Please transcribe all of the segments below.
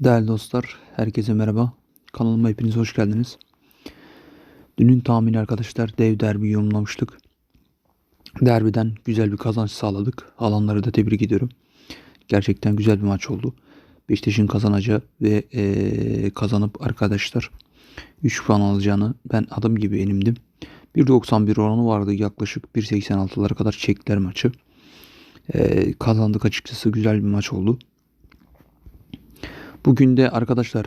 Değerli dostlar, herkese merhaba. Kanalıma hepiniz hoş geldiniz. Dünün tahmini arkadaşlar dev derbi yorumlamıştık. Derbiden güzel bir kazanç sağladık. Alanları da tebrik ediyorum. Gerçekten güzel bir maç oldu. Beşiktaş'ın kazanacağı ve eee, kazanıp arkadaşlar 3 puan alacağını ben adım gibi enimdim. 1.91 oranı vardı yaklaşık 1.86'lara kadar çektiler maçı. Eee, kazandık açıkçası güzel bir maç oldu. Bugün de arkadaşlar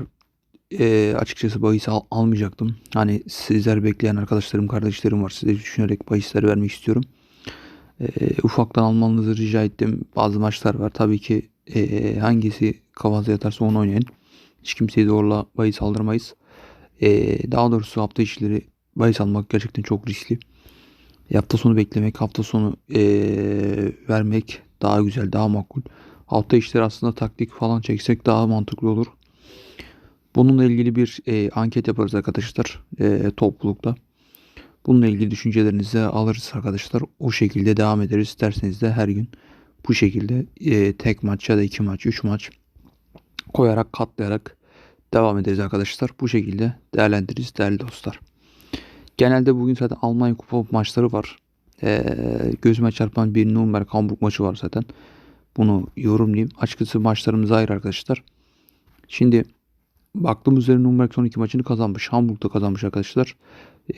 eee, açıkçası bahis al- almayacaktım. Hani sizler bekleyen arkadaşlarım, kardeşlerim var. Size düşünerek bahisler vermek istiyorum. Eee, ufaktan almanızı rica ettim. Bazı maçlar var. Tabii ki eee, hangisi kafanıza yatarsa onu oynayın. Hiç kimseyi zorla bahis aldırmayız. Eee, daha doğrusu hafta içleri bahis almak gerçekten çok riskli. Hafta sonu beklemek, hafta sonu eee, vermek daha güzel, daha makul. Hafta içleri aslında taktik falan çeksek daha mantıklı olur. Bununla ilgili bir eee, anket yaparız arkadaşlar eee, toplulukta. Bununla ilgili düşüncelerinizi alırız arkadaşlar. O şekilde devam ederiz. İsterseniz de her gün bu şekilde eee, tek maç ya da iki maç, üç maç koyarak, katlayarak devam ederiz arkadaşlar. Bu şekilde değerlendiririz değerli dostlar. Genelde bugün zaten Almanya Kupa maçları var. Ee, gözüme çarpan bir Nürnberg Hamburg maçı var zaten. Bunu yorumlayayım. Açıkçası maçlarımız ayrı arkadaşlar. Şimdi baktığımız üzere Nürnberg son iki maçını kazanmış. Hamburg da kazanmış arkadaşlar.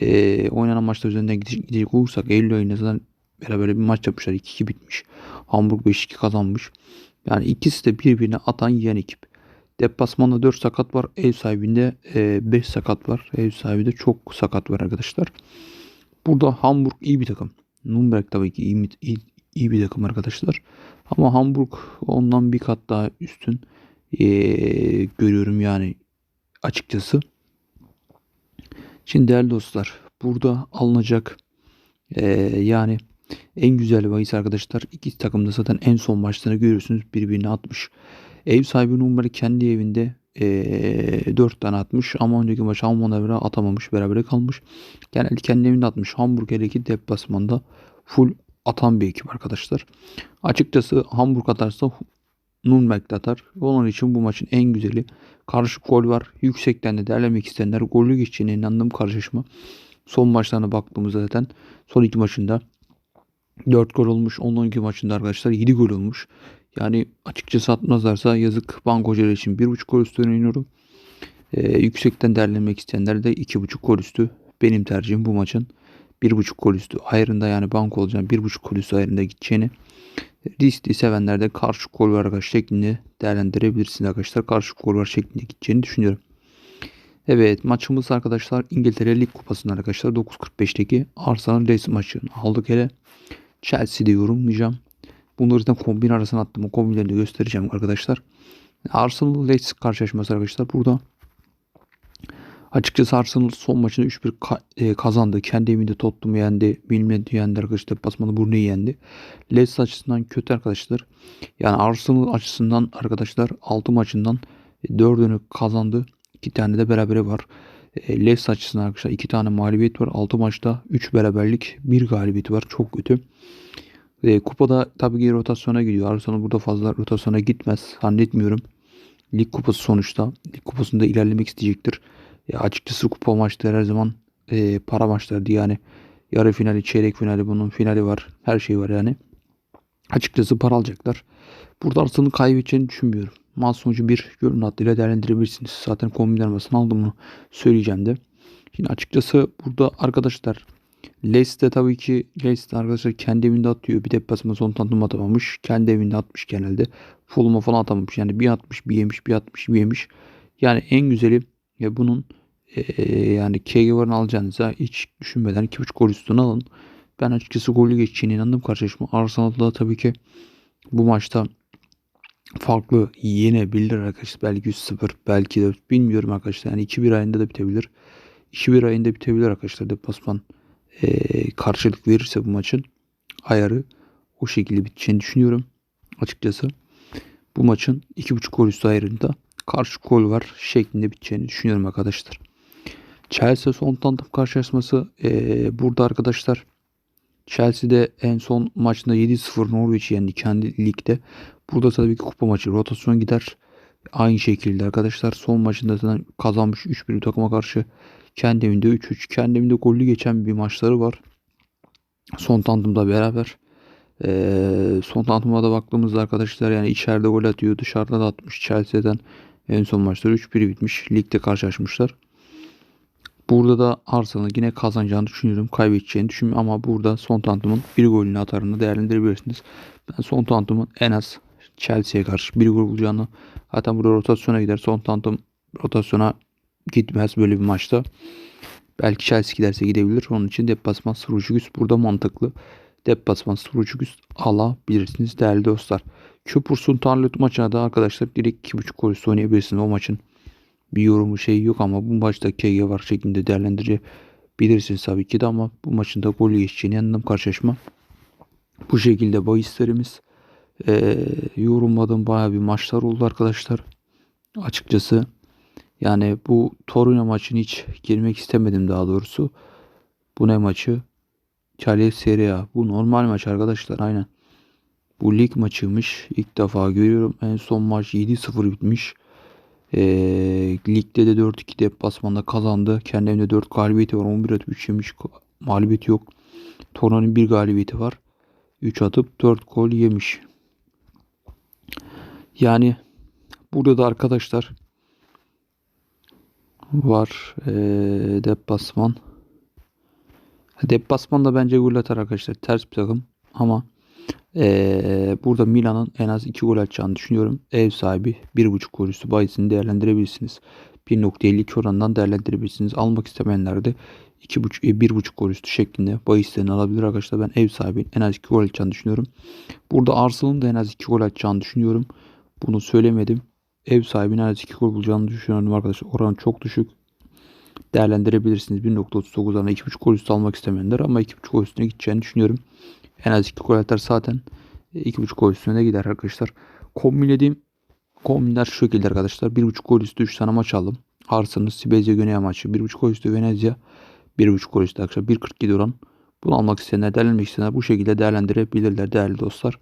Ee, oynanan maçlar üzerinden gidecek, olursak Eylül ayında zaten beraber bir maç yapmışlar. 2-2 bitmiş. Hamburg 5-2 kazanmış. Yani ikisi de birbirine atan yiyen ekip. Deplasmanda 4 sakat var. Ev sahibinde 5 sakat var. Ev sahibi de çok sakat var arkadaşlar. Burada Hamburg iyi bir takım. Nürnberg tabii ki iyi, iyi, iyi bir takım arkadaşlar. Ama Hamburg ondan bir kat daha üstün ee, görüyorum yani açıkçası. Şimdi değerli dostlar burada alınacak ee, yani en güzel bahis arkadaşlar. İki takım da zaten en son maçlarını görüyorsunuz birbirine atmış. Ev sahibi Nürnberg kendi evinde ee, 4 tane atmış ama önceki maç Alman'a beraber atamamış berabere kalmış. Genelde kendi evinde atmış. Hamburg'deki deplasmanda full atan bir ekip arkadaşlar. Açıkçası Hamburg atarsa Nürnberg de atar. Onun için bu maçın en güzeli. Karışık gol var. Yüksekten de derlemek isteyenler gollü geçeceğine inandığım karşılaşma. Son maçlarına baktığımızda zaten son iki maçında 4 gol olmuş. 12 maçında arkadaşlar 7 gol olmuş. Yani açıkçası atmazlarsa yazık bankocular için 1.5 gol üstü oynuyorum. Ee, yüksekten derlemek isteyenler de 2.5 gol üstü. Benim tercihim bu maçın 1.5 gol üstü ayarında yani banko olacağım 1.5 gol üstü ayarında gideceğini riskli sevenler de karşı gol var arkadaşlar şeklinde değerlendirebilirsiniz arkadaşlar. Karşı gol var şeklinde gideceğini düşünüyorum. Evet maçımız arkadaşlar İngiltere Lig Kupası'nda arkadaşlar 9.45'teki Arsenal Leicester maçını aldık hele. Chelsea'de yorumlayacağım. Bunları da kombin arasına attım. O kombinlerini göstereceğim arkadaşlar. Arsenal Leeds karşılaşması arkadaşlar. Burada açıkçası Arsenal son maçında 3-1 ka- e, kazandı. Kendi evinde Tottenham'ı yendi. Bilmedi yendi arkadaşlar. Deplasmanda Burnley'i yendi. Leeds açısından kötü arkadaşlar. Yani Arsenal açısından arkadaşlar 6 maçından 4'ünü kazandı. 2 tane de berabere var. E, açısından arkadaşlar 2 tane mağlubiyet var. 6 maçta 3 beraberlik 1 galibiyeti var. Çok kötü. E, kupada tabii ki rotasyona gidiyor. Arsenal burada fazla rotasyona gitmez. Zannetmiyorum. Lig kupası sonuçta. Lig kupasında ilerlemek isteyecektir. E, açıkçası kupa maçları her zaman e, para maçlardı yani. Yarı finali, çeyrek finali, bunun finali var. Her şey var yani. Açıkçası para alacaklar. Burada Arsenal'ın kaybedeceğini düşünmüyorum. Maç sonucu bir görün hattıyla değerlendirebilirsiniz. Zaten kombin armasını aldım bunu söyleyeceğim de. Şimdi açıkçası burada arkadaşlar Leicester tabii ki Leicester arkadaşlar kendi evinde atıyor. Bir deplasman son tanıtım atamamış. Kendi evinde atmış genelde. Fulham'a falan atamamış. Yani bir atmış bir yemiş bir atmış bir yemiş. Yani en güzeli ya bunun eee, yani KG varını alacağınıza hiç düşünmeden 2.5 gol üstüne alın. Ben açıkçası golü geçeceğine inandım karşılaşma. Arsenal'da tabii ki bu maçta farklı yenebilir arkadaşlar. Belki 3-0 belki de bilmiyorum arkadaşlar. Yani 2-1 ayında da bitebilir. 2-1 ayında bitebilir arkadaşlar deplasman e, karşılık verirse bu maçın ayarı o şekilde biteceğini düşünüyorum. Açıkçası bu maçın 2.5 gol üstü ayarında karşı gol var şeklinde biteceğini düşünüyorum arkadaşlar. Chelsea tanıtım karşılaşması e, burada arkadaşlar Chelsea'de en son maçında 7-0 Norwich yendi kendi ligde. Burada tabii ki kupa maçı rotasyon gider. Aynı şekilde arkadaşlar son maçında zaten kazanmış 3-1 bir takıma karşı kendi evinde 3-3 kendi evinde gollü geçen bir maçları var. Son tandımda beraber. Ee, son tantıma da baktığımızda arkadaşlar yani içeride gol atıyor dışarıda da atmış Chelsea'den en son maçları 3-1 bitmiş ligde karşılaşmışlar. Burada da Arsenal yine kazanacağını düşünüyorum. Kaybedeceğini düşünmüyorum ama burada son tantımın bir golünü atarını değerlendirebilirsiniz. Ben son tantımın en az Chelsea'ye karşı bir gol bulacağını zaten burada rotasyona gider. Son tantım rotasyona gitmez böyle bir maçta. Belki Chelsea giderse gidebilir. Onun için deplasman 0.5 üst burada mantıklı. Deplasman 0.5 üst alabilirsiniz değerli dostlar. Köpür Sultan maçına da arkadaşlar direkt 2.5 gol üstü oynayabilirsiniz o maçın bir yorumu şey yok ama bu maçta KG var şeklinde değerlendirebilirsiniz tabii ki de ama bu maçın da gol geçeceğini yandım karşılaşma. Bu şekilde bahislerimiz e, yorumladığım baya bir maçlar oldu arkadaşlar. Açıkçası yani bu Torino maçını hiç girmek istemedim daha doğrusu. Bu ne maçı? Calais Serie A. Bu normal maç arkadaşlar aynen. Bu lig maçıymış. İlk defa görüyorum. En son maç 7-0 bitmiş. E, ligde de 4-2 deplasmanda kazandı. Kendi evinde 4 galibiyeti var. 11 atıp 3 yemiş. Mağlubiyeti yok. Torna'nın 1 galibiyeti var. 3 atıp 4 gol yemiş. Yani burada da arkadaşlar var e, deplasman. Deplasman da bence gol atar arkadaşlar. Ters bir takım ama ee, burada Milan'ın en az 2 gol atacağını düşünüyorum. Ev sahibi 1.5 gol üstü bahisini değerlendirebilirsiniz. 1.52 oranından değerlendirebilirsiniz. Almak istemeyenler de 2.5 1.5 gol üstü şeklinde bahislerini alabilir arkadaşlar. Ben ev sahibi en az 2 gol atacağını düşünüyorum. Burada Arsenal'ın da en az 2 gol atacağını düşünüyorum. Bunu söylemedim. Ev sahibinin en az 2 gol bulacağını düşünüyorum arkadaşlar. Oran çok düşük. Değerlendirebilirsiniz. 1.39'dan 2.5 gol üstü almak istemeyenler ama 2.5 gol üstüne gideceğini düşünüyorum. En az 2 gol atar zaten 2.5 gol üstüne gider arkadaşlar. Kombinlediğim kombinler şu şekilde arkadaşlar. 1.5 gol üstü 3 tane maç aldım. Arsenal, Sibezya, Güney maçı. 1.5 gol üstü Venezia. 1.5 gol üstü arkadaşlar. 1.47 oran. Bunu almak isteyenler, değerlendirmek isteyenler bu şekilde değerlendirebilirler değerli dostlar.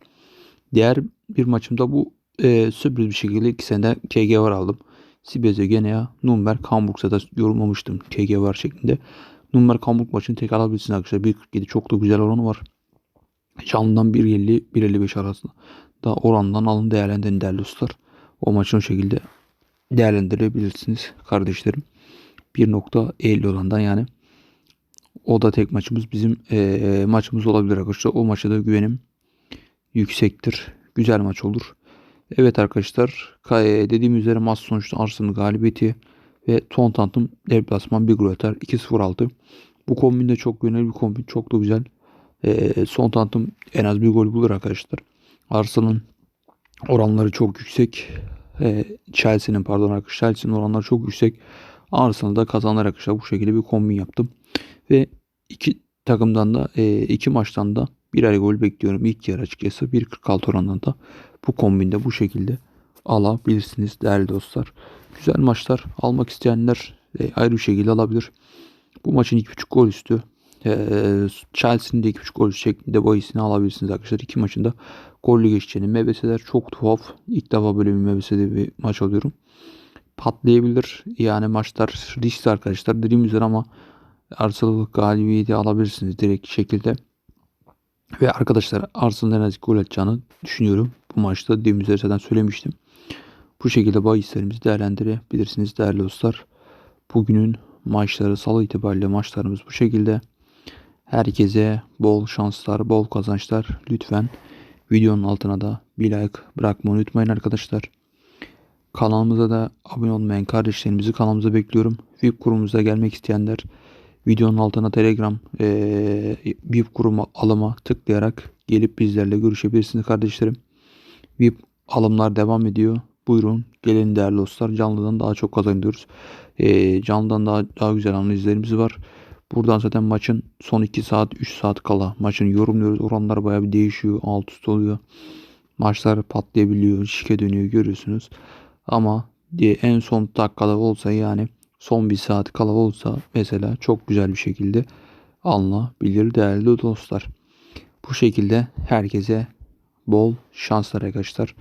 Diğer bir maçımda bu e, sürpriz bir şekilde iki senede KG var aldım. Sibezya, Genea, Nürnberg, Hamburg'da da yorumlamıştım KG var şeklinde. Nürnberg Hamburg maçını tek alabilirsiniz arkadaşlar. 1.47 çok da güzel oranı var. Canlıdan 1.50-1.55 arasında da orandan alın değerlendirin değerli dostlar. O maçın o şekilde değerlendirebilirsiniz kardeşlerim. 1.50 orandan yani. O da tek maçımız bizim e, maçımız olabilir arkadaşlar. O maça da güvenim yüksektir. Güzel maç olur. Evet arkadaşlar dediğim üzere maç sonuçta Arsenal galibiyeti ve Tontant'ın deplasman bir gol atar 2-0 aldı. Bu kombin de çok yönel bir kombin. Çok da güzel. E, son tanıtım en az bir gol bulur arkadaşlar. Arsenal'ın oranları çok yüksek. E, Chelsea'nin pardon arkadaşlar. Chelsea'nin oranları çok yüksek. Arsenal'da kazanır arkadaşlar. Bu şekilde bir kombin yaptım. Ve iki takımdan da e, iki maçtan da birer gol bekliyorum. İlk yarı açıkçası 1.46 oranında da bu kombinde bu şekilde alabilirsiniz değerli dostlar. Güzel maçlar almak isteyenler e, ayrı bir şekilde alabilir. Bu maçın 2.5 gol üstü ee, Chelsea'nin de 2.5 gol şeklinde bahisini alabilirsiniz arkadaşlar. İki maçında gollü geçeceğini. MBS'ler çok tuhaf. İlk defa böyle bir MBS'de bir maç alıyorum. Patlayabilir. Yani maçlar riskli arkadaşlar. Dediğim üzere ama Arsenal galibiyeti alabilirsiniz direkt şekilde. Ve arkadaşlar Arsenal'ın en az gol atacağını düşünüyorum. Bu maçta dediğim üzere zaten söylemiştim. Bu şekilde bahislerimizi değerlendirebilirsiniz değerli dostlar. Bugünün maçları salı itibariyle maçlarımız bu şekilde. Herkese bol şanslar, bol kazançlar. Lütfen videonun altına da bir like bırakmayı unutmayın arkadaşlar. Kanalımıza da abone olmayan kardeşlerimizi kanalımıza bekliyorum. VIP kurumumuza gelmek isteyenler videonun altına Telegram e, VIP kurumu alıma tıklayarak gelip bizlerle görüşebilirsiniz kardeşlerim. VIP alımlar devam ediyor. Buyurun gelin değerli dostlar. Canlıdan daha çok kazanıyoruz. E, canlıdan daha, daha güzel analizlerimiz var. Buradan zaten maçın son 2 saat 3 saat kala maçını yorumluyoruz. Oranlar bayağı bir değişiyor. Alt üst oluyor. Maçlar patlayabiliyor. Şike dönüyor görüyorsunuz. Ama en son dakikada olsa yani son bir saat kala olsa mesela çok güzel bir şekilde alınabilir değerli dostlar. Bu şekilde herkese bol şanslar arkadaşlar.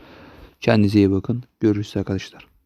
Kendinize iyi bakın. Görüşürüz arkadaşlar.